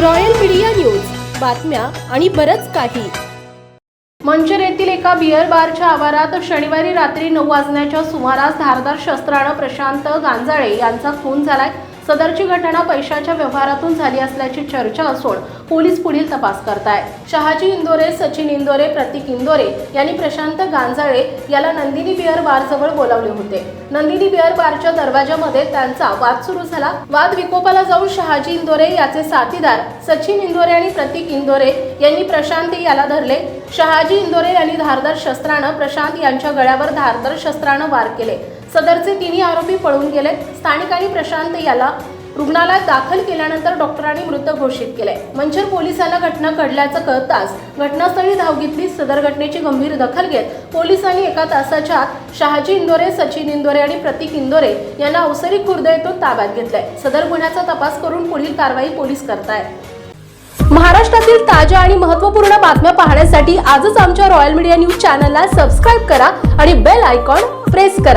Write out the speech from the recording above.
Royal media news. बातम्या आणि बरंच काही. मंचर येथील एका बिअर बारच्या आवारात शनिवारी रात्री नऊ वाजण्याच्या सुमारास धारदार शस्त्रानं प्रशांत गांजाळे यांचा खून झालाय. सदरची घटना पैशाच्या व्यवहारातून झाली असल्याची चर्चा असून पोलीस पुढील तपास करताय. शहाजी इंदोरे सचिन इंदोरे प्रतीक इंदोरे यांनी प्रशांत गांजाळे याला नंदिनी बिअर बारजवळ बोलावले होते. नंदिनी बिअर बारच्या दरवाजामध्ये त्यांचा वाद सुरू झाला. वाद विकोपाला जाऊन शहाजी इंदोरे याचे साथीदार सचिन इंदोरे आणि प्रतीक इंदोरे यांनी प्रशांत याला धरले. शहाजी इंदोरे यांनी धारदार शस्त्रानं प्रशांत यांच्या गळ्यावर धारदार शस्त्रानं वार केले. सदरचे तिन्ही आरोपी पळून गेले. स्थानिकांनी प्रशांत याला रुग्णालयात दाखल केल्यानंतर डॉक्टरांनी मृत घोषित केले. मंचर पोलिसांना घटना घडल्याचं कळताच घटनास्थळी धाव घेतली. सदर घटनेची गंभीर दखल घेत पोलिसांनी एका तासाच्या आत शहाजी इंदोरे सचिन इंदोरे आणि प्रतीक इंदोरे यांना अवसरी खुर्द येथून ताब्यात घेतलंय. सदर गुन्ह्याचा तपास करून पुढील कारवाई पोलीस करतायत. महाराष्ट्रातील ताज्या आणि महत्त्वपूर्ण बातम्या पाहण्यासाठी आजच आमच्या रॉयल मीडिया न्यूज चॅनलला सबस्क्राईब करा आणि बेल आयकॉन प्रेस करा.